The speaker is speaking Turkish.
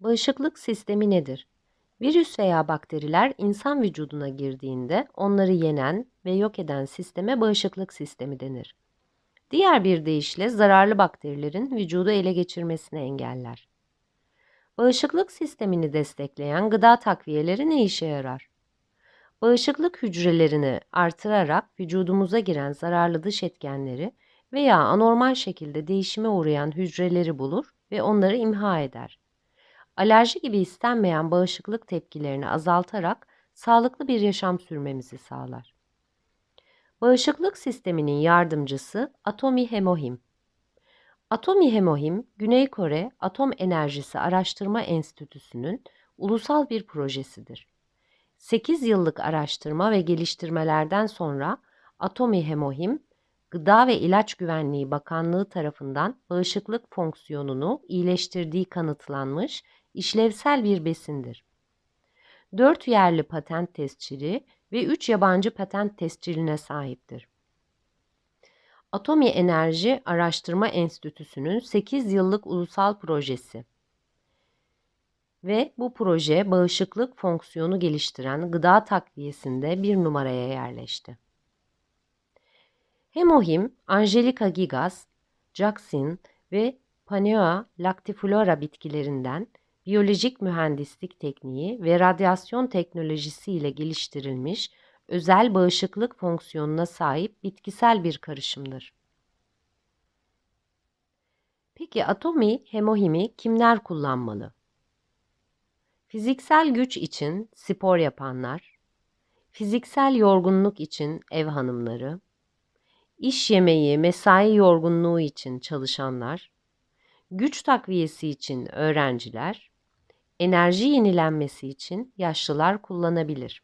Bağışıklık sistemi nedir? Virüs veya bakteriler insan vücuduna girdiğinde onları yenen ve yok eden sisteme bağışıklık sistemi denir. Diğer bir deyişle zararlı bakterilerin vücudu ele geçirmesini engeller. Bağışıklık sistemini destekleyen gıda takviyeleri ne işe yarar? Bağışıklık hücrelerini artırarak vücudumuza giren zararlı dış etkenleri veya anormal şekilde değişime uğrayan hücreleri bulur ve onları imha eder. Alerji gibi istenmeyen bağışıklık tepkilerini azaltarak sağlıklı bir yaşam sürmemizi sağlar. Bağışıklık sisteminin yardımcısı Atomi Hemohim. Atomi Hemohim, Güney Kore Atom Enerjisi Araştırma Enstitüsü'nün ulusal bir projesidir. 8 yıllık araştırma ve geliştirmelerden sonra Atomi Hemohim, Gıda ve İlaç Güvenliği Bakanlığı tarafından bağışıklık fonksiyonunu iyileştirdiği kanıtlanmış işlevsel bir besindir. 4 yerli patent tescili ve 3 yabancı patent tesciline sahiptir. Atomi Enerji Araştırma Enstitüsü'nün 8 yıllık ulusal projesi ve bu proje bağışıklık fonksiyonu geliştiren gıda takviyesinde bir numaraya yerleşti. Hemohim, Angelica gigas, Jackson ve Panea lactiflora bitkilerinden biyolojik mühendislik tekniği ve radyasyon teknolojisi ile geliştirilmiş özel bağışıklık fonksiyonuna sahip bitkisel bir karışımdır. Peki atomi hemohimi kimler kullanmalı? Fiziksel güç için spor yapanlar, fiziksel yorgunluk için ev hanımları, iş yemeği, mesai yorgunluğu için çalışanlar, güç takviyesi için öğrenciler, enerji yenilenmesi için yaşlılar kullanabilir.